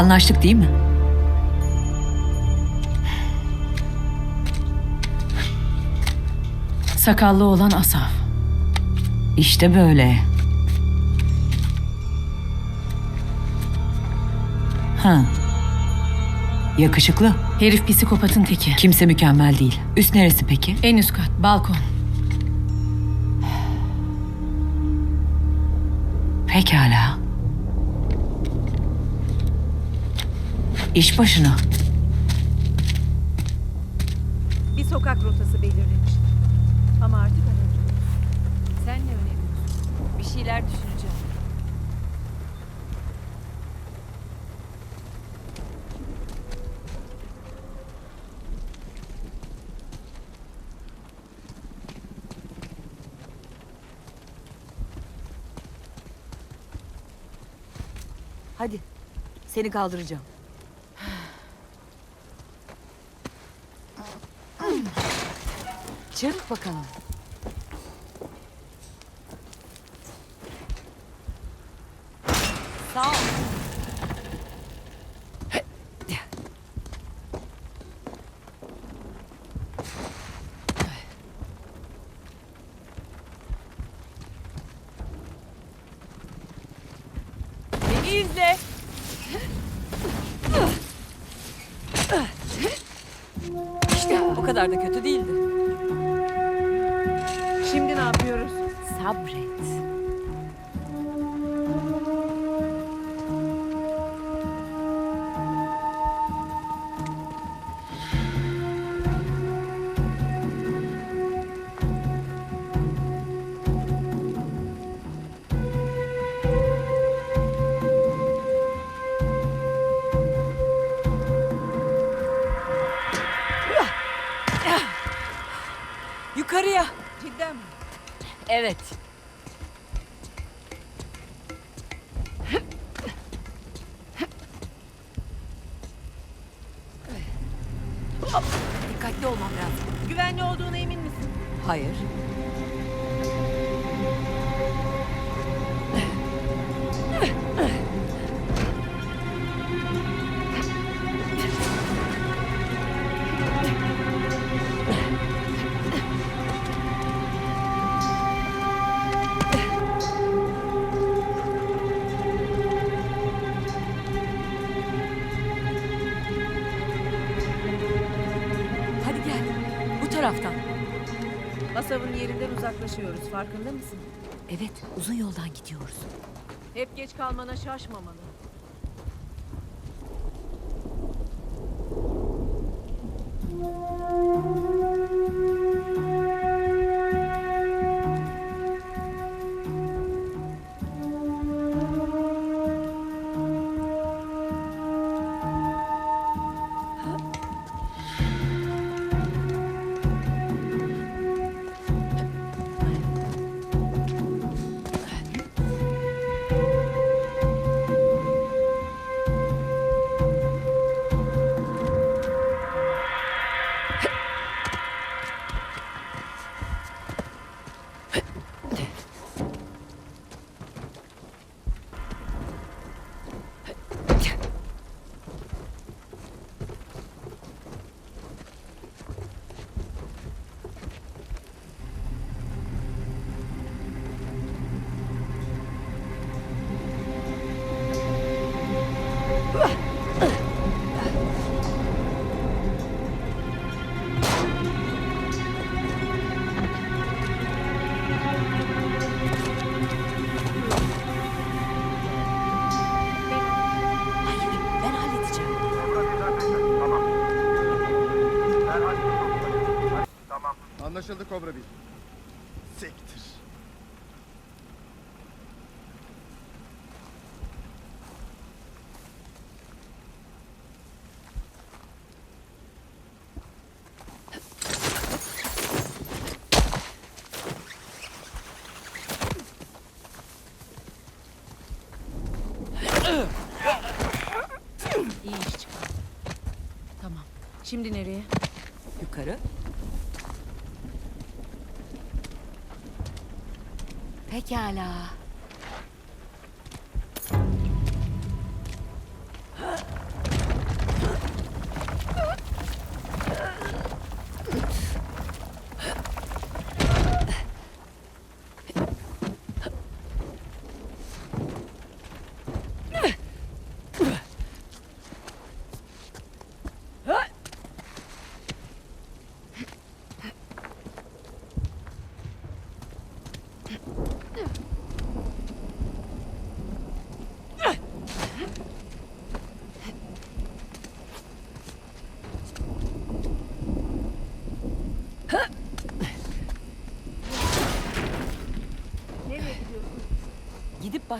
Anlaştık değil mi? Sakallı olan Asaf. İşte böyle. Ha. Yakışıklı. Herif psikopatın teki. Kimse mükemmel değil. Üst neresi peki? En üst kat, balkon. Pekala. İş başına. Bir sokak rotası belirlemiş. Ama artık aracı. Sen ne öneriyorsun? Bir şeyler düşüneceğim. Hadi. Seni kaldıracağım. Çırp bakalım. Sağ ol. Uzaklaşıyoruz. Farkında mısın? Evet, uzun yoldan gidiyoruz. Hep geç kalmana şaşmamalı. Kobra bir. Sektir. İyi iş çıkardın. Tamam. Şimdi nereye? Yukarı. Pekala.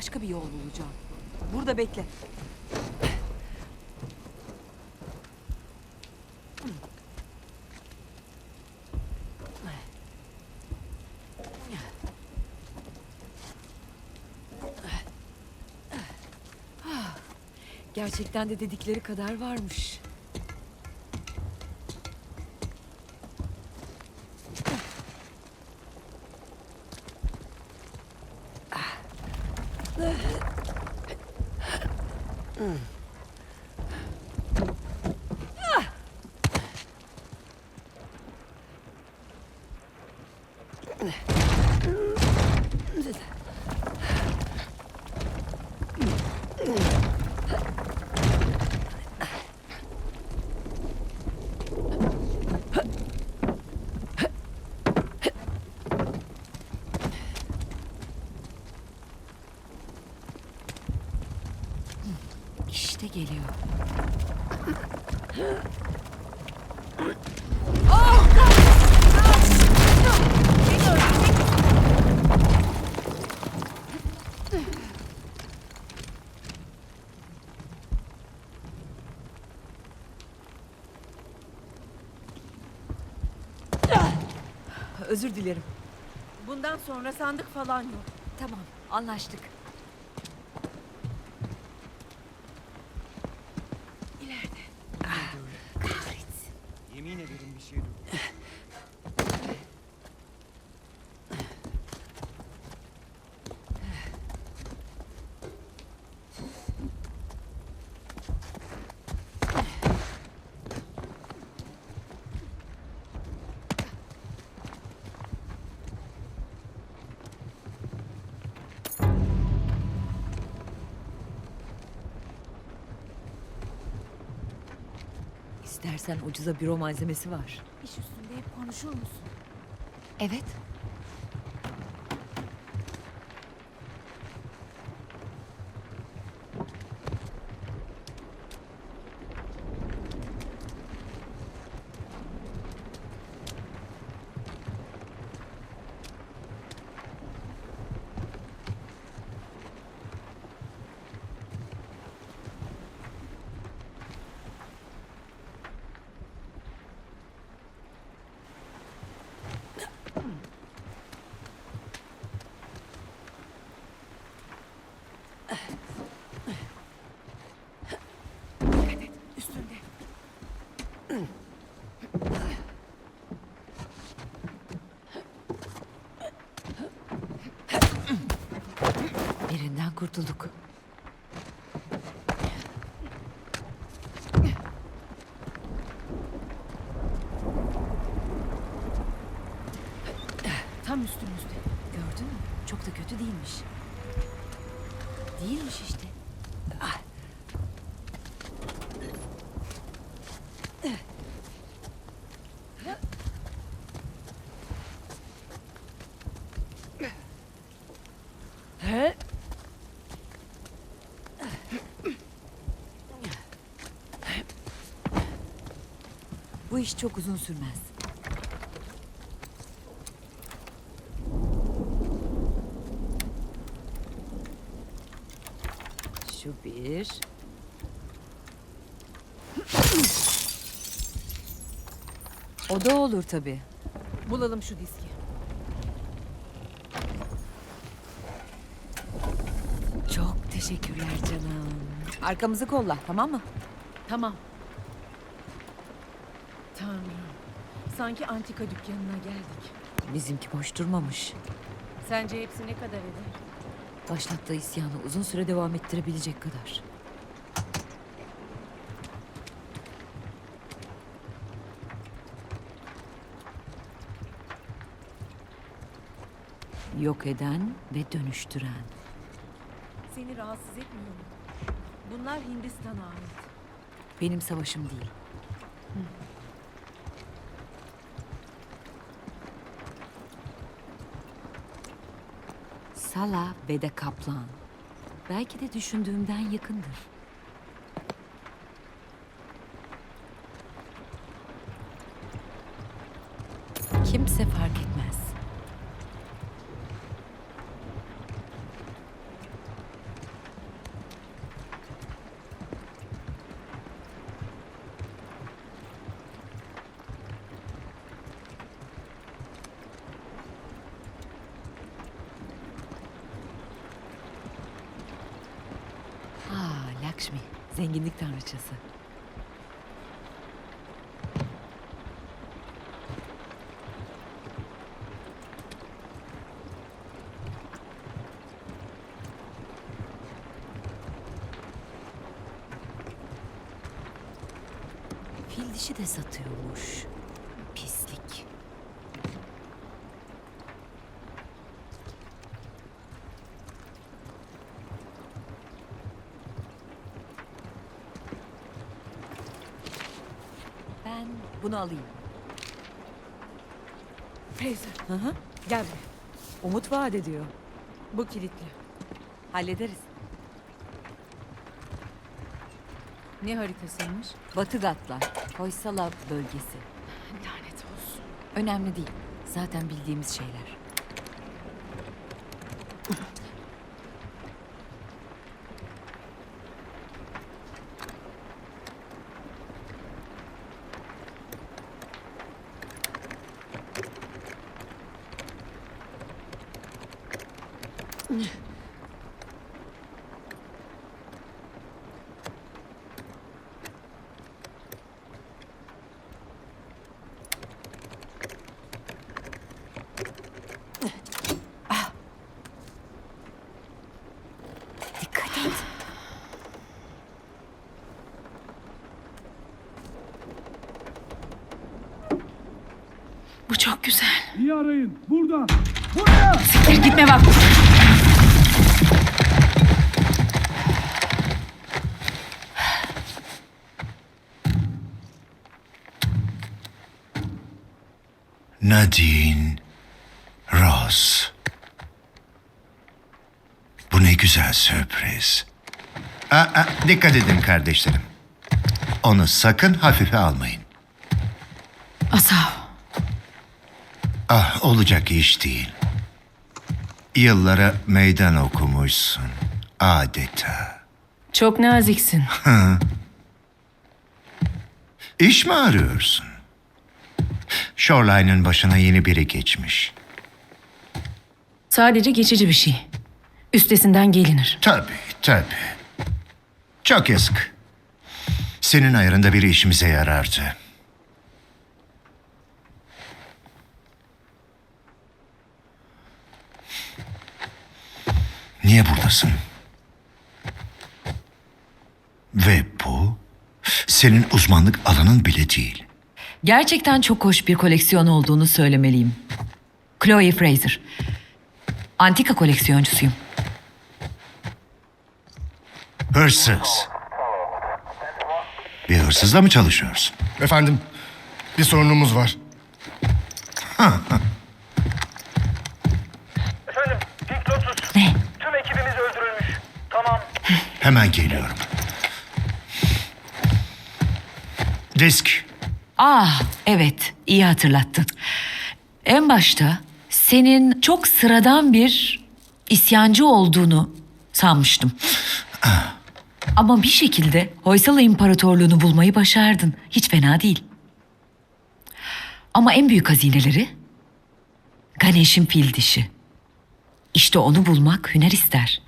Başka bir yol bulacağım. Burada bekle. Gerçekten de dedikleri kadar varmış. İşte Özür dilerim. Bundan sonra sandık falan yok. Tamam, anlaştık. İstersen ucuza büro malzemesi var. İş üstünde hep konuşur musun? Evet. Üstünde. Birinden kurtulduk. Tam üstümüzde. Gördün mü? Çok da kötü değilmiş. Değilmiş işte. Ah. Bu iş çok uzun sürmez. Şu bir. O da olur tabii. Bulalım şu diski. Çok teşekkürler canım. Arkamızı kolla tamam mı? Tamam. Sanki antika dükkanına geldik. Bizimki boş durmamış. Sence hepsi ne kadar eder? Başlattığı isyanı uzun süre devam ettirebilecek kadar. Yok eden ve dönüştüren. Seni rahatsız etmiyor mu? Bunlar Hindistan'a ait. Benim savaşım değil. Hoysala ve de Kaplan. Belki de düşündüğümden yakındır. Kimse fark etmez. Aa, Lakshmi, zenginlik tanrıçası. Fil dişi de satıyormuş. Bunu alayım. Fraser Hı hı. gel buraya. Umut vaat ediyor. Bu kilitli. Hallederiz. Ne haritasıymış? Batı Gatlar, Hoysala bölgesi. Lanet olsun. Önemli değil. Zaten bildiğimiz şeyler. Bu çok güzel. İyi arayın. Burada. Buraya. Siktir gitme bak. Nadine Ross. Bu ne güzel sürpriz. Aa, aa, dikkat edin kardeşlerim. Onu sakın hafife almayın. Asav. Ah olacak iş değil. Yıllara meydan okumuşsun. Adeta. Çok naziksin. İş mi arıyorsun? Shoreline'ın başına yeni biri geçmiş. Sadece geçici bir şey. Üstesinden gelinir. Tabii, tabii. Çok yazık. Senin ayarında biri işimize yarardı. Niye buradasın? Ve bu senin uzmanlık alanın bile değil. Gerçekten çok hoş bir koleksiyon olduğunu söylemeliyim. Chloe Fraser. Antika koleksiyoncusuyum. Hırsız. Bir hırsızla mı çalışıyorsun? Efendim, bir sorunumuz var. Efendim, Pink Lotus. Ne? Tüm ekibimiz öldürülmüş. Tamam. Hemen geliyorum. Disk. Ah, evet, iyi hatırlattın. En başta senin çok sıradan bir isyancı olduğunu sanmıştım. Ama bir şekilde Hoysala İmparatorluğunu bulmayı başardın. Hiç fena değil. Ama en büyük hazineleri Ganesh'in fil dişi. İşte onu bulmak hüner ister.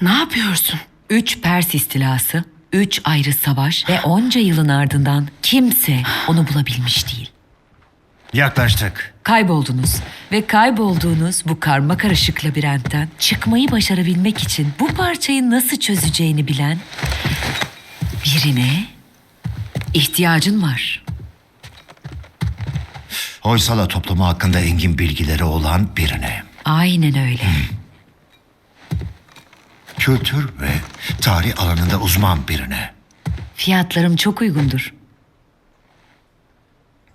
Ne yapıyorsun? Üç Pers istilası, üç ayrı savaş ve onca yılın ardından kimse onu bulabilmiş değil. Yaklaştık. Kayboldunuz ve kaybolduğunuz bu karma karışık labirentten çıkmayı başarabilmek için bu parçayı nasıl çözeceğini bilen birine ihtiyacın var. Hoysala toplumu hakkında engin bilgileri olan birine. Aynen öyle. Kültür ve tarih alanında uzman birine. Fiyatlarım çok uygundur.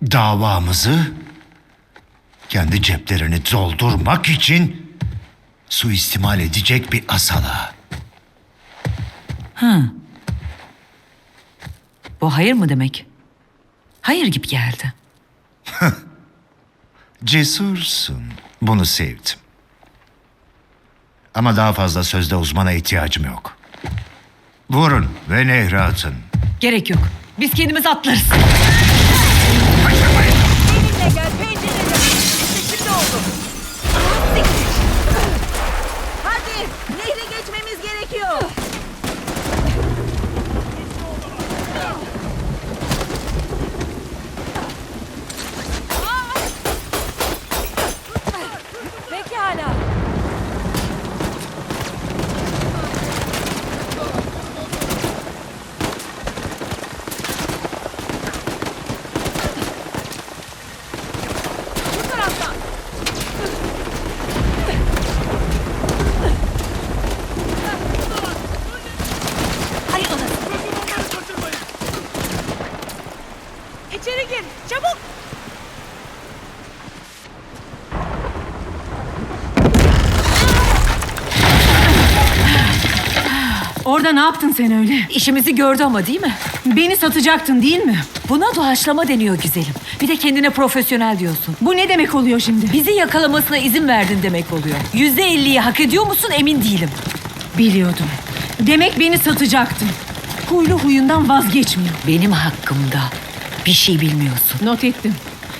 Davamızı kendi ceplerini doldurmak için suistimal edecek bir asala. Bu hayır mı demek? Hayır gibi geldi. Cesursun. Bunu sevdim. Ama daha fazla sözde uzmana ihtiyacım yok. Vurun ve nehre atın. Gerek yok. Biz kendimiz atlarız. Benimle gel Orada ne yaptın sen öyle? İşimizi gördü ama değil mi? Beni satacaktın değil mi? Buna doğaçlama deniyor güzelim. Bir de kendine profesyonel diyorsun. Bu ne demek oluyor şimdi? Bizi yakalamasına izin verdin demek oluyor. Yüzde elliyi hak ediyor musun emin değilim. Biliyordum. Demek beni satacaktın. Huylu huyundan vazgeçmiyor. Benim hakkımda bir şey bilmiyorsun. Not ettim.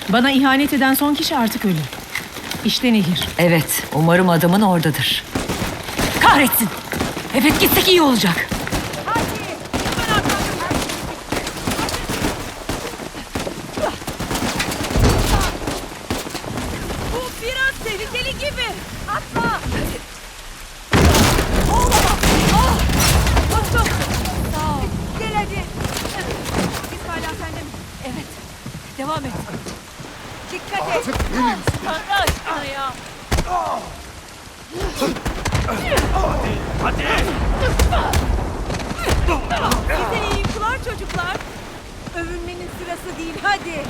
Bana ihanet eden son kişi artık ölü. İşte nehir. Evet, umarım adamın oradadır. Kahretsin. Evet gitsek iyi olacak. Hadi. Hemen arkamdan. Bu biraz tehlikeli gibi. Atla. Olamaz. Ah! Dostum. Sağ ol. Gel hadi. Biz hala sende mi? Evet. Devam et. Dikkat et. Tanrı aşkına ya. Size iyi uykular çocuklar. Övünmenin sırası değil hadi.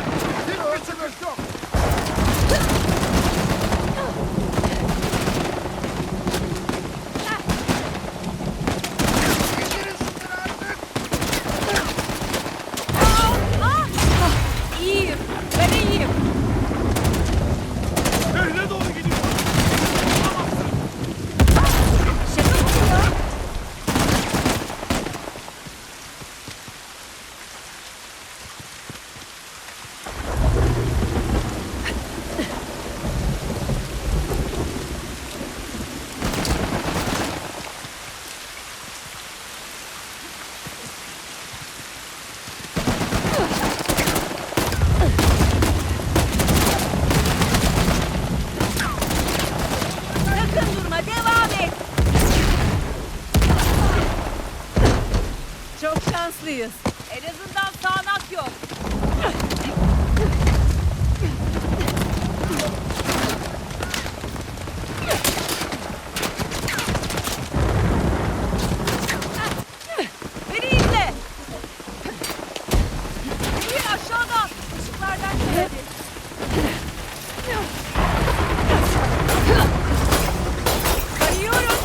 Ah, ah, ah, İyiyim. Ben iyiyim. Nehre doğru gidiyor. Şaka mı bu ya? Sakın durma, devam et. Çok şanslıyız. En azından sağanak yok. Beni izle. İyi aşağıda. Işıklardan geldi. Kayıyorum.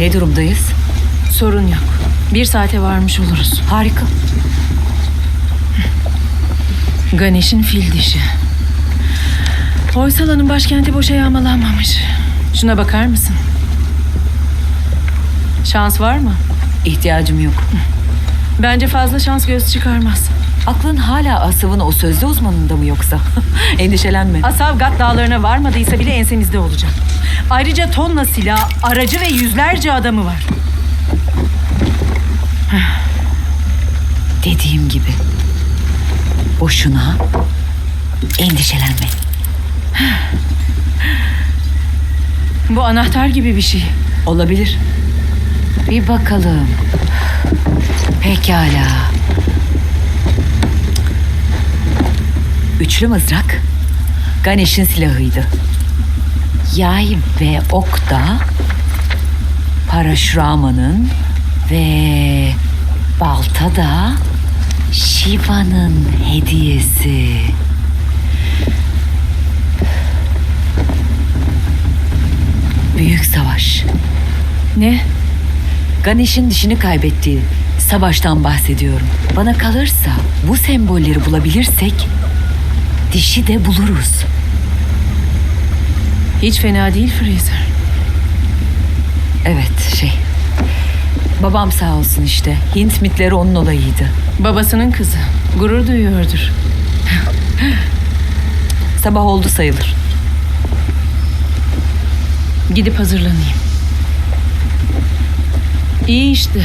Ne durumdayız? Sorun yok. Bir saate varmış oluruz. Harika. Ganesh'in fil dişi. Hoysala'nın başkenti boşa yağmalanmamış. Şuna bakar mısın? Şans var mı? İhtiyacım yok. Bence fazla şans göz çıkarmaz. Aklın hala Asav'ın o sözde uzmanında mı yoksa? Endişelenme. Asavgat dağlarına varmadıysa bile ensemizde olacak. Ayrıca tonla silah, aracı ve yüzlerce adamı var. Dediğim gibi. Boşuna endişelenme. Bu anahtar gibi bir şey. Olabilir. Bir bakalım. Pekala. Üçlü mızrak Ganesh'in silahıydı. Yay ve ok da Parashrama'nın ve balta da Shiva'nın hediyesi. Büyük savaş. Ne? Ganesh'in dişini kaybettiği savaştan bahsediyorum. Bana kalırsa bu sembolleri bulabilirsek dişi de buluruz. Hiç fena değil Fraser. Evet şey. Babam sağ olsun işte. Hint mitleri onun olayıydı. Babasının kızı. Gurur duyuyordur. Sabah oldu sayılır. Gidip hazırlanayım. İyi işte.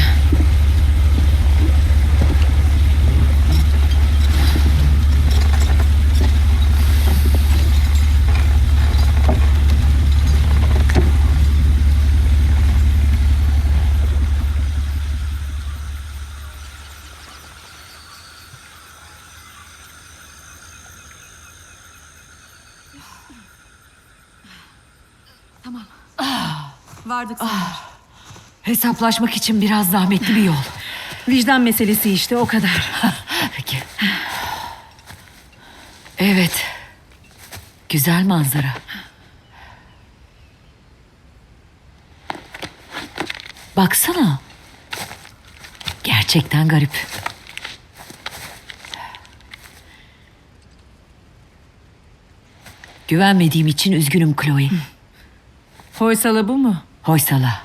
Hesaplaşmak için biraz zahmetli bir yol. Vicdan meselesi işte o kadar. Peki. Evet. Güzel manzara. Baksana. Gerçekten garip. Güvenmediğim için üzgünüm Chloe. Hoysala bu mu? Hoysala.